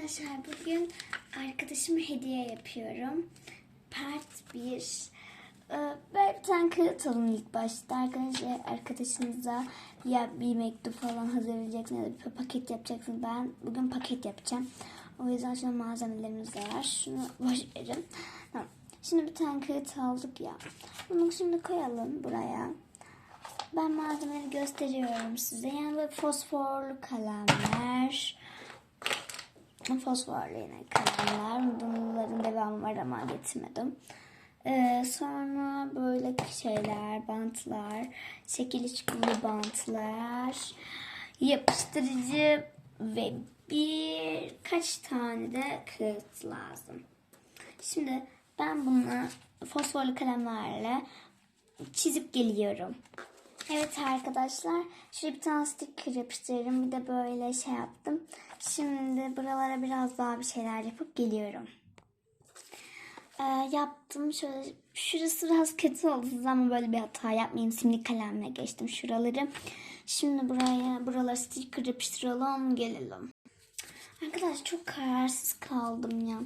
Arkadaşlar bugün arkadaşıma hediye yapıyorum. Part 1. Ee, Ben bir tane kağıt alın ilk başta. Arkadaşlar arkadaşınıza ya bir mektup falan hazırlayacaksınız ya da bir paket yapacaksınız. Ben bugün paket yapacağım. O yüzden şöyle malzemelerimiz var. Şunu boş verin. Tamam. Şimdi bir tane kağıt aldık ya. Bunu şimdi koyalım buraya. Ben malzemeleri gösteriyorum size. Yani böyle fosforlu kalemler, fosforlu yine kalemler. Bunların devamı var ama getirmedim. Ee, sonra böyle şeyler, bantlar, şekilli şekilli bantlar, yapıştırıcı ve birkaç tane de kağıt lazım. Şimdi ben bunu fosforlu kalemlerle çizip geliyorum. Evet arkadaşlar. Şöyle bir tane sticker yapıştırırım. Bir de böyle şey yaptım. Şimdi buralara biraz daha bir şeyler yapıp geliyorum. Ee, yaptım. Şöyle şurası biraz kötü oldu ama böyle bir hata yapmayın. Simli kalemle geçtim şuraları. Şimdi buraya buralara sticker yapıştıralım. Gelelim. Arkadaşlar çok kararsız kaldım ya.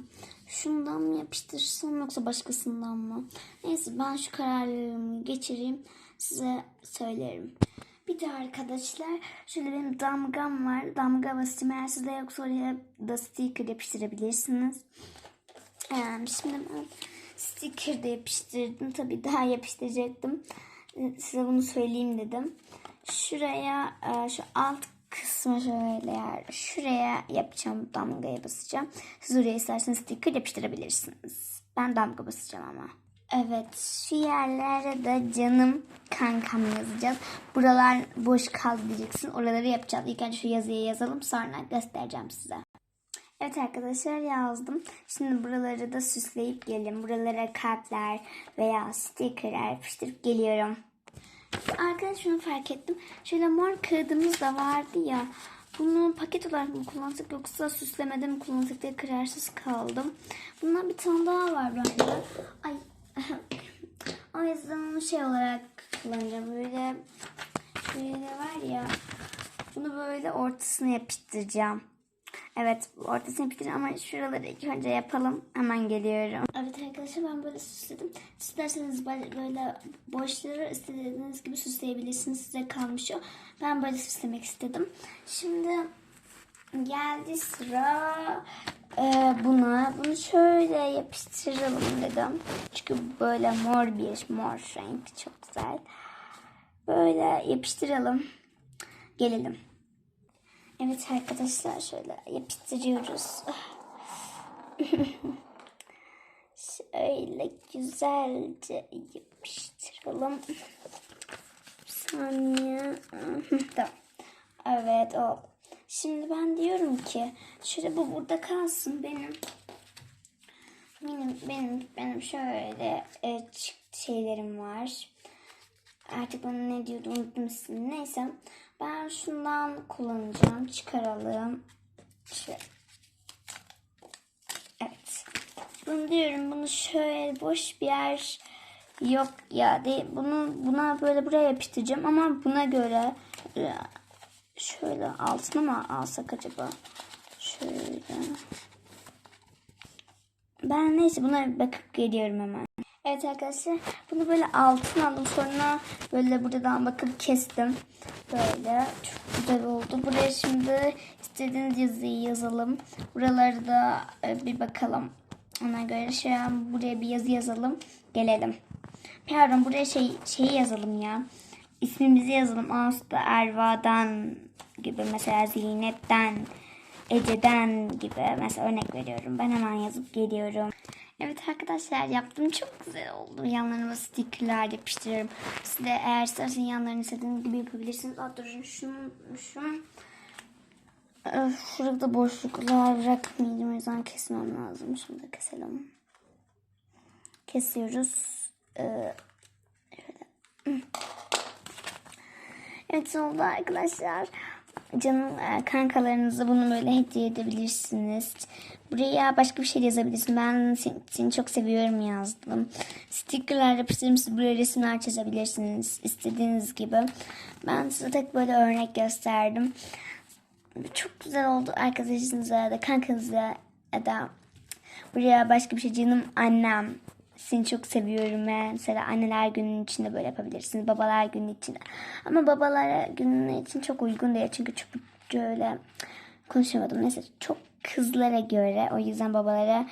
Şundan mı yapıştırsam yoksa başkasından mı? Neyse ben şu kararlarımı geçireyim. Size söylerim. Bir de arkadaşlar şöyle benim damgam var. Damga basacağım. Eğer sizde yoksa oraya da sticker yapıştırabilirsiniz. Ee, şimdi ben sticker de yapıştırdım. Tabii daha yapıştıracaktım. Ee, Size bunu söyleyeyim dedim. Şuraya e, şu alt kısmı şöyle yer. Şuraya yapacağım damgaya basacağım. Siz oraya isterseniz sticker yapıştırabilirsiniz. Ben damga basacağım ama. Evet şu yerlere de canım kankam yazacağız. Buralar boş kaldı diyeceksin. Oraları yapacağız. İlk önce şu yazıyı yazalım sonra göstereceğim size. Evet arkadaşlar yazdım. Şimdi buraları da süsleyip gelin. Buralara kalpler veya stickerler yapıştırıp geliyorum. Arkadaşlar şunu fark ettim. Şöyle mor kağıdımız da vardı ya. Bunu paket olarak mı kullansak yoksa süslemede mi kullansak diye kararsız kaldım. Bundan bir tane daha var bende. Ay. o yüzden onu şey olarak kullanacağım. Böyle böyle var ya. Bunu böyle ortasına yapıştıracağım. Evet ortasına yapıştıracağım ama şuraları ilk önce yapalım. Hemen geliyorum. Evet arkadaşlar ben böyle süsledim. Böyle böyle boşları istediğiniz gibi süsleyebilirsiniz. Size kalmış o. Ben böyle süslemek istedim. Şimdi geldi sıra e, buna. Bunu şöyle yapıştıralım dedim. Çünkü böyle mor bir mor renk. Çok güzel. Böyle yapıştıralım. Gelelim. Evet arkadaşlar şöyle yapıştırıyoruz. şöyle güzelce yapıştıralım. Bir saniye. tamam. Evet o. Şimdi ben diyorum ki şöyle bu burada kalsın benim. Benim benim benim şöyle e, şeylerim var. Artık bana ne diyordu unuttum ismini. Neyse. Ben şundan kullanacağım. Çıkaralım. Şöyle. Evet. Bunu diyorum. Bunu şöyle boş bir yer yok ya. De, bunu buna böyle buraya yapıştıracağım ama buna göre e, şöyle altına mı alsak acaba? Şöyle. Ben neyse buna bakıp geliyorum hemen. Evet arkadaşlar bunu böyle altına aldım sonra böyle buradan bakıp kestim. Böyle çok güzel oldu. Buraya şimdi istediğiniz yazıyı yazalım. Buraları da e, bir bakalım. Ona göre şu buraya bir yazı yazalım. Gelelim. Pardon buraya şey şeyi yazalım ya. İsmimizi yazalım. Aslı Erva'dan gibi mesela Zeynep'ten Ece'den gibi mesela örnek veriyorum. Ben hemen yazıp geliyorum. Evet arkadaşlar yaptım çok güzel oldu. Yanlarına stickerler yapıştırıyorum. Siz de eğer isterseniz yanlarını istediğiniz gibi yapabilirsiniz. Durun şunu, şunu. Şurada boşluklar bırakmayacağım. O yüzden kesmem lazım. Şunu da keselim. Kesiyoruz. Ee. Evet oldu arkadaşlar. Canım e, kankalarınıza bunu böyle hediye edebilirsiniz. Buraya başka bir şey yazabilirsiniz. Ben seni, seni çok seviyorum yazdım. Stickerler yapıştırırım. Buraya resimler çizebilirsiniz. istediğiniz gibi. Ben size tek böyle örnek gösterdim. çok güzel oldu arkadaşınıza da kankanıza da buraya başka bir şey canım annem seni çok seviyorum. Mesela anneler gününün içinde böyle yapabilirsiniz. Babalar günü için. Ama babalar günü için çok uygun değil. Çünkü çok böyle konuşamadım. Neyse çok kızlara göre. O yüzden babalara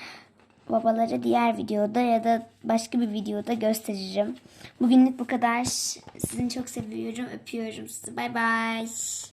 babalara diğer videoda ya da başka bir videoda gösteririm. Bugünlük bu kadar. Sizin çok seviyorum. Öpüyorum sizi. Bay bay.